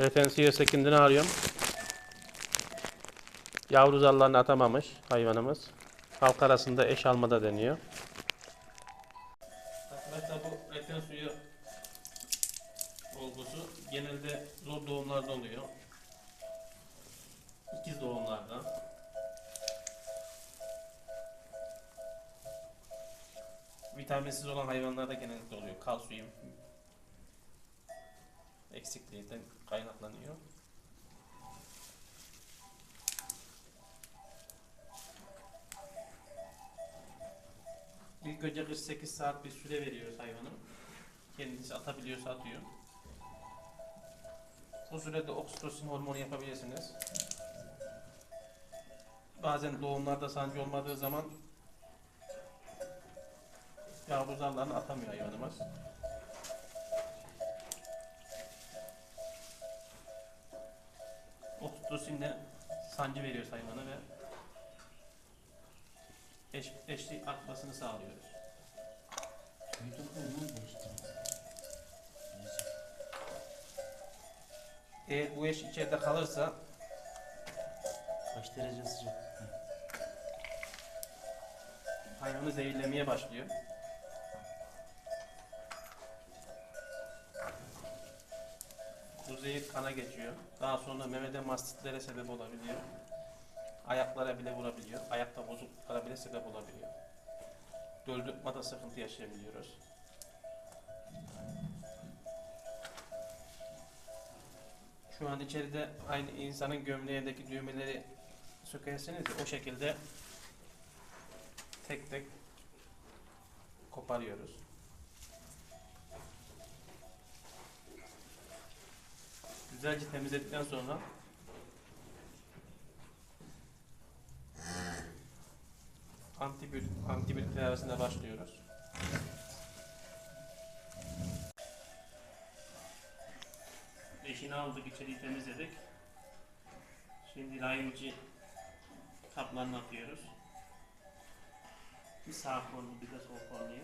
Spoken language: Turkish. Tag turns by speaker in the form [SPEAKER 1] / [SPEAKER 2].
[SPEAKER 1] Retensiye sekinden arıyorum. Yavru zallarını atamamış hayvanımız. Halk arasında eş almada deniyor. Arkadaşlar bu reten suyu olgusu genelde zor doğumlarda oluyor. İkiz doğumlarda. Vitaminsiz olan hayvanlarda genellikle oluyor. Kalsiyum eksikliğinden kaynaklanıyor. İlk önce 48 saat bir süre veriyoruz hayvanı. Kendisi atabiliyorsa atıyor. Bu sürede oksitosin hormonu yapabilirsiniz. Bazen doğumlarda sancı olmadığı zaman yavru zarlarını atamıyor hayvanımız. Oksitosinle sancı veriyoruz hayvana ve eş, eşlik artmasını sağlıyoruz. Eğer bu eş içeride kalırsa
[SPEAKER 2] Kaç derece sıcak?
[SPEAKER 1] hayvanı zehirlemeye başlıyor. Bu kana geçiyor. Daha sonra memede mastitlere sebep olabiliyor. Ayaklara bile vurabiliyor. Ayakta bozukluklara bile sebep olabiliyor. Döldürtmada sıkıntı yaşayabiliyoruz. Şu an içeride aynı insanın gömleğindeki düğmeleri sökerseniz o şekilde tek tek koparıyoruz. Güzelce temizledikten sonra antibiyotik, antibiyotik tedavisine başlıyoruz. Eşini aldık, içeriği temizledik. Şimdi layımcı kaplarını atıyoruz. Bir sağ kornu bir de sol kornuya.